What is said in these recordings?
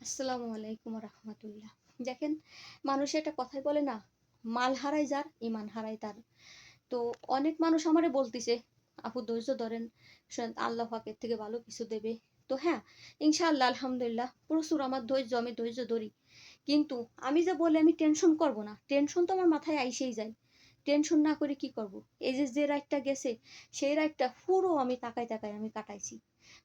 আসসালামু আলাইকুম রহমতুল্লাহ। দেখেন, মানুষ একটা কথাই বলে না, মাল হারাই যার ইমান হারাই তার। তো অনেক মানুষ আমারে বলতিছে, আপু, ধৈর্য ধরেন আল্লাহ পাকের থেকে ভালো কিছু দেবে। তো হ্যাঁ ইনশাআল্লাহ, আলহামদুলিল্লাহ, প্রচুর আমার ধৈর্য, আমি ধৈর্য ধরি। কিন্তু আমি যে বলে আমি টেনশন করব না। টেনশন তো আমার মাথায় আইসেই যায়। টেনশন না করে কি করব? এই যে যে রাতটা গেছে, সেই রাতটা পুরো আমি তাকায় তাকায় আমি কাটাইছি।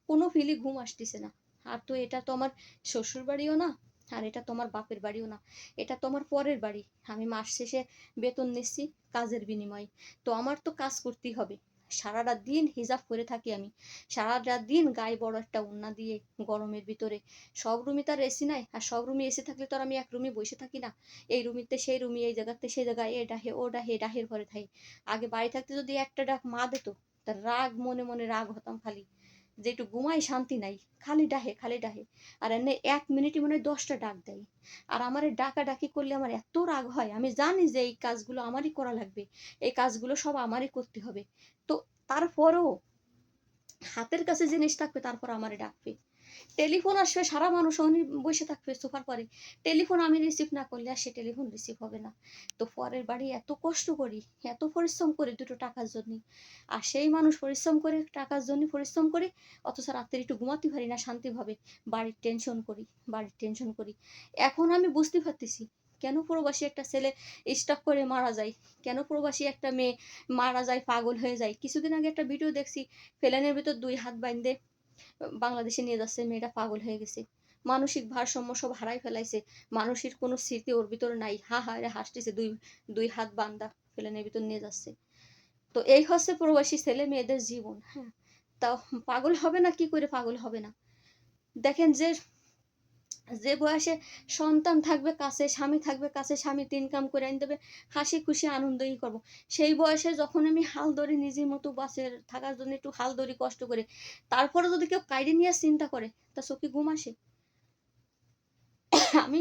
কোনো ফিলি ঘুম আসতেছে না। আর তো এটা তো আমার শ্বশুর বাড়িও না, আর এটা তোমার বাপের বাড়িও না, এটা তোমার পরের বাড়ি। আমি মাস শেষে বেতন নিচ্ছি কাজের বিনিময়ে। তো আমার তো কাজ করতেই হবে। সারাটা দিন হিজাব করে থাকি আমি। সারাটা দিন গায়ে বড় একটা উন্না দিয়ে গরমের ভিতরে। সব রুমে তার এসি নাই, আর সব রুমে এসি থাকলে তো আর আমি এক রুমে বসে থাকি না। এই রুমিতে সেই রুমি, এই জায়গাতে সেই জায়গায় এ ডাহে, ও ডাহে, ডাহের ঘরে থাকি। আগে বাড়ি থাকতে যদি একটা ডাক মা দিত তার রাগ, মনে মনে রাগ হতাম খালি। যে একটু ঘুমাই শান্তি নাই, খালি ডাহে খালি ডাহে। আর এনে এক মিনিটে মনে হয় দশটা ডাক দেয়। আর আমার ডাকা ডাকি করলে আমার এত রাগ হয়, আমি জানি যে এই কাজগুলো আমারই করা লাগবে, এই কাজগুলো সব আমারই করতে হবে। তো তারপরও হাতের কাছে জিনিস থাকবে, তারপর আমারে ডাকবে। টেলিফোন আসবে, সারা মানুষ উনি বসে থাকবে সোফার পরে। টেলিফোন আমি রিসিভ না করলে আর সে টেলিফোন রিসিভ হবে না। তো পরের বাড়ি এত কষ্ট করি, এত পরিশ্রম করি দুটো টাকার জন্য। আর সেই মানুষ পরিশ্রম করে, টাকার জন্য পরিশ্রম করি, অথচ রাত্রে একটু ঘুমাতে পারি না শান্তিভাবে। বাড়ির টেনশন করি, বাড়ির টেনশন করি। এখন আমি বুঝতে পারতেছি, কেন প্রবাসী একটা ছেলে স্টক করে মারা যায়? কেন প্রবাসী একটা মেয়ে মারা যায়, পাগল হয়ে যায়? কিছুদিন আগে একটা ভিডিও দেখছি, ফেলানের ভিতর দুই হাত বাইন্ধে বাংলাদেশে নিয়ে যাচ্ছে মেয়েটা পাগল হয়ে গেছে। মানসিক ভারসাম্য সব হারাই ফেলাইছে। মানুষের কোনো স্মৃতি ওর ভিতরে নাই। হা হা, রে, হাসতেছে, দুই দুই হাত বান্দা ফেলানের ভিতর নিয়ে যাচ্ছে। তো এই হচ্ছে প্রবাসী ছেলে মেয়েদের জীবন হ্যাঁ। তা পাগল হবে না? কি করে পাগল হবে না? দেখেন যে যে বয়সে সন্তান থাকবে কাছে স্বামী থাকবে কাছে স্বামী ইনকাম করে আনি দেবে হাসি খুশি আনন্দই করব। সেই বয়সে যখন আমি হাল ধরি নিজের মতো বাসের থাকার জন্য একটু হাল ধরি কষ্ট করে, তারপরে যদি কেউ কাইডে নিয়ে চিন্তা করে, তা চোখে ঘুম আসে। আমি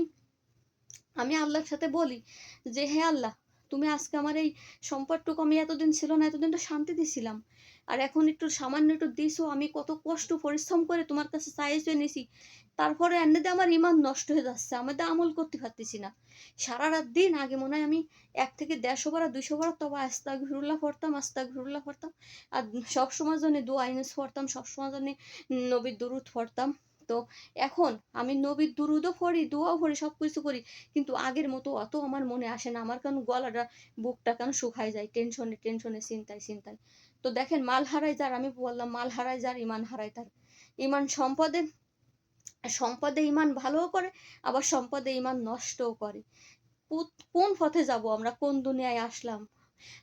আমি আল্লাহর সাথে বলি যে, হে আল্লাহ তুমি আজকে আমার এই সম্পদটুকু আমি এতদিন ছিল না, এতদিন তো শান্তি দিছিলাম। আর এখন একটু সামান্য একটু দিছো, আমি কত কষ্ট, পরিশ্রম করে তোমার কাছে চাইছে নিছি। তারপরে এমনিতে আমার ইমান নষ্ট হয়ে যাচ্ছে, আমি তো আমল করতে পারতেছি না। সারা রাত দিন আগে মনে হয় আমি এক থেকে দেড়শো বার দুইশো বার তবে আস্তা ঘুরুল্লাহ পড়তাম আস্তা ঘুরুল্লাহ পড়তাম। আর সবসময় জন্য দু আইনেস পড়তাম, সবসময় জন্য নবীর দুরুদ পড়তাম। তো এখন আমি নবীর দুরুদও পড়ি, দোয়াও পড়ি সব কিছু করি। কিন্তু আগের মতো অত আমার মনে আসে না। আমার কেন গলাটা, বুকটা কেন শুকায় যায়? টেনশনে টেনশনে, চিন্তায় চিন্তায়। তো দেখেন, মাল হারাই যার, আমি বললাম, মাল হারাই যার, ইমান হারাই তার। ইমান সম্পদে সম্পদে ইমান ভালোও করে, আবার সম্পদে ইমান নষ্টও করে। কোন পথে যাব আমরা? কোন দুনিয়ায় আসলাম?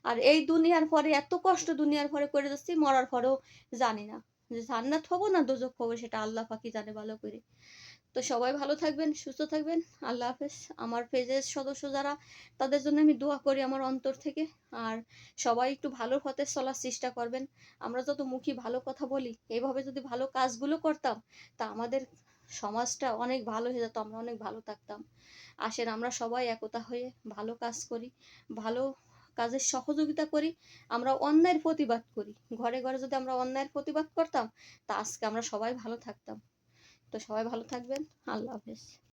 আর এই দুনিয়ার পরে, এত কষ্ট দুনিয়ার পরে করে যাচ্ছি, মরার পরেও জানি না। যে জান্নাত হব না দোজক হব সেটা আল্লাহ পাকি জানে ভালো করে। তো সবাই ভালো থাকবেন, সুস্থ থাকবেন, আল্লাহ হাফেজ। আমার পেজের সদস্য যারা, তাদের জন্য আমি দোয়া করি আমার অন্তর থেকে। আর সবাই একটু ভালো পথে চলার চেষ্টা করবেন। আমরা যত মুখী ভালো কথা বলি এইভাবে যদি ভালো কাজগুলো করতাম, তা আমাদের সমাজটা অনেক ভালো হয়ে যেত, আমরা অনেক ভালো থাকতাম। আসেন আমরা সবাই একতা হয়ে ভালো কাজ করি, ভালো কাজের সহযোগিতা করি, আমরা অন্যায়ের প্রতিবাদ করি। ঘরে ঘরে যদি আমরা অন্যায়ের প্রতিবাদ করতাম, তা আজকে আমরা সবাই ভালো থাকতাম। তো সবাই ভালো থাকবেন। আল্লাহ হাফেজ।